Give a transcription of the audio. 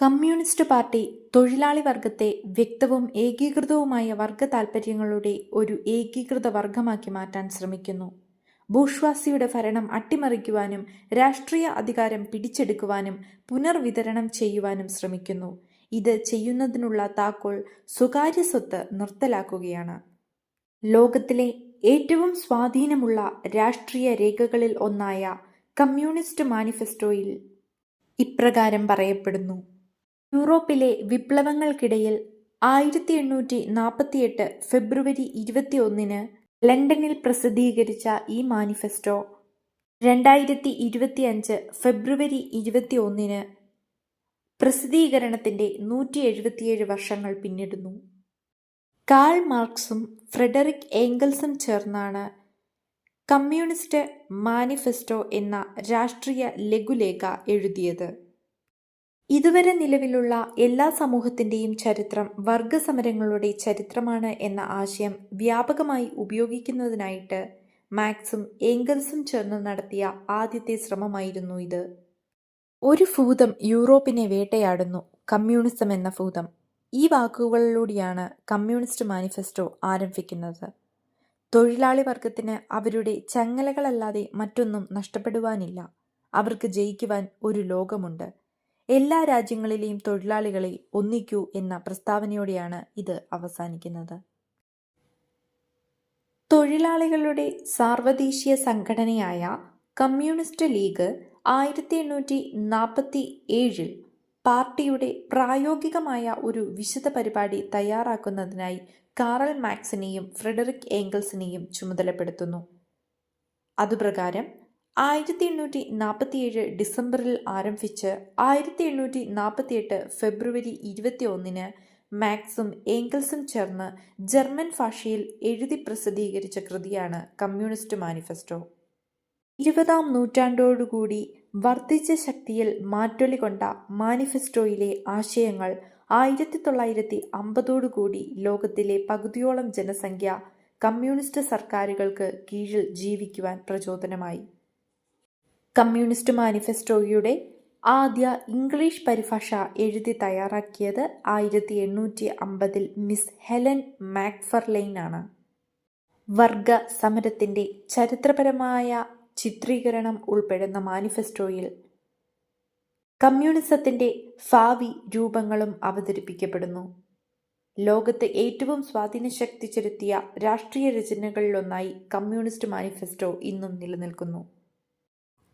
Communist party തൊഴിലാളി വർഗത്തെ വ്യക്തവും ഏകീകൃതവുമായ വർഗ താൽപ്പര്യങ്ങളുടെ ഒരു ഏകീകൃത വർഗമാക്കി മാറ്റാൻ ശ്രമിക്കുന്നു. ബൂഷ്വാസിയുടെ ഭരണം അട്ടിമറിക്കുവാനും രാഷ്ട്രീയ അധികാരം പിടിച്ചെടുക്കുവാനും പുനർവിതരണം ചെയ്യുവാനും ശ്രമിക്കുന്നു. ഇത് ചെയ്യുന്നതിനുള്ള താക്കോൽ സ്വകാര്യ സ്വത്ത് നിർത്തലാക്കുകയാണ്. ലോകത്തിലെ ഏറ്റവും സ്വാധീനമുള്ള രാഷ്ട്രീയ രേഖകളിൽ ഒന്നായ കമ്മ്യൂണിസ്റ്റ് മാനിഫെസ്റ്റോയിൽ ഇപ്രകാരം പറയപ്പെടുന്നു. യൂറോപ്പിലെ വിപ്ലവങ്ങൾക്കിടയിൽ ആയിരത്തി എണ്ണൂറ്റി നാൽപ്പത്തിയെട്ട് ഫെബ്രുവരി ഇരുപത്തി ഒന്നിന് ലണ്ടനിൽ പ്രസിദ്ധീകരിച്ച ഈ മാനിഫെസ്റ്റോ രണ്ടായിരത്തി ഇരുപത്തിയഞ്ച് ഫെബ്രുവരി ഇരുപത്തി ഒന്നിന് പ്രസിദ്ധീകരണത്തിന്റെ നൂറ്റി എഴുപത്തിയേഴ് വർഷങ്ങൾ പിന്നിടുന്നു. കാൾ മാർക്സും ഫ്രെഡറിക് ഏംഗൽസും ചേർന്നാണ് കമ്മ്യൂണിസ്റ്റ് മാനിഫെസ്റ്റോ എന്ന രാഷ്ട്രീയ ലഘുലേഖ എഴുതിയത്. ഇതുവരെ നിലവിലുള്ള എല്ലാ സമൂഹത്തിന്റെയും ചരിത്രം വർഗസമരങ്ങളുടെ ചരിത്രമാണ് എന്ന ആശയം വ്യാപകമായി ഉപയോഗിക്കുന്നതിനായിട്ട് മാക്സും ഏംഗൽസും ചേർന്ന് നടത്തിയ ആദ്യത്തെ ശ്രമമായിരുന്നു ഇത്. ഒരു ഭൂതം യൂറോപ്പിനെ വേട്ടയാടുന്നു കമ്മ്യൂണിസം എന്ന ഭൂതം. ഈ വാക്കുകളിലൂടെയാണ് കമ്മ്യൂണിസ്റ്റ് മാനിഫെസ്റ്റോ ആരംഭിക്കുന്നത്. തൊഴിലാളി വർഗത്തിന് അവരുടെ ചങ്ങലകളല്ലാതെ മറ്റൊന്നും നഷ്ടപ്പെടുവാനില്ല. അവർക്ക് ജയിക്കുവാൻ ഒരു ലോകമുണ്ട്. എല്ലാ രാജ്യങ്ങളിലെയും തൊഴിലാളികളെ ഒന്നിക്കൂ എന്ന പ്രസ്താവനയോടെയാണ് ഇത് അവസാനിക്കുന്നത്. തൊഴിലാളികളുടെ സാർവദേശീയ സംഘടനയായ കമ്മ്യൂണിസ്റ്റ് ലീഗ് ആയിരത്തി എണ്ണൂറ്റി നാൽപ്പത്തി ഏഴിൽ പാർട്ടിയുടെ പ്രായോഗികമായ ഒരു വിശദ പരിപാടി തയ്യാറാക്കുന്നതിനായി കാറൽ മാക്സിനെയും ഫ്രെഡറിക് ഏംഗൽസിനെയും ചുമതലപ്പെടുത്തുന്നു. അതുപ്രകാരം ആയിരത്തി എണ്ണൂറ്റി നാൽപ്പത്തിയേഴ് ഡിസംബറിൽ ആരംഭിച്ച് ആയിരത്തി എണ്ണൂറ്റി നാൽപ്പത്തിയെട്ട് ഫെബ്രുവരി ഇരുപത്തി ഒന്നിന് മാക്സും ഏംഗൽസും ചേർന്ന് ജർമ്മൻ ഭാഷയിൽ എഴുതി പ്രസിദ്ധീകരിച്ച കൃതിയാണ് കമ്മ്യൂണിസ്റ്റ് മാനിഫെസ്റ്റോ. ഇരുപതാം നൂറ്റാണ്ടോടുകൂടി വർദ്ധിച്ച ശക്തിയിൽ മാറ്റൊലി കൊണ്ട മാനിഫെസ്റ്റോയിലെ ആശയങ്ങൾ ആയിരത്തി തൊള്ളായിരത്തി അമ്പതോടുകൂടി ലോകത്തിലെ പകുതിയോളം ജനസംഖ്യ കമ്മ്യൂണിസ്റ്റ് സർക്കാരുകൾക്ക് കീഴിൽ ജീവിക്കുവാൻ പ്രചോദനമായി. കമ്മ്യൂണിസ്റ്റ് മാനിഫെസ്റ്റോയുടെ ആദ്യ ഇംഗ്ലീഷ് പരിഭാഷ എഴുതി തയ്യാറാക്കിയത് ആയിരത്തി എണ്ണൂറ്റി അമ്പതിൽ മിസ് ഹെലൻ മാക്ഫർലൈനാണ്. വർഗ സമരത്തിന്റെ ചരിത്രപരമായ ചിത്രീകരണം ഉൾപ്പെടുന്ന മാനിഫെസ്റ്റോയിൽ കമ്മ്യൂണിസത്തിന്റെ ഭാവി രൂപങ്ങളും അവതരിപ്പിക്കപ്പെടുന്നു. ലോകത്ത് ഏറ്റവും സ്വാധീനശക്തി ചെലുത്തിയ രാഷ്ട്രീയ രചനകളിലൊന്നായി കമ്മ്യൂണിസ്റ്റ് മാനിഫെസ്റ്റോ ഇന്നും നിലനിൽക്കുന്നു.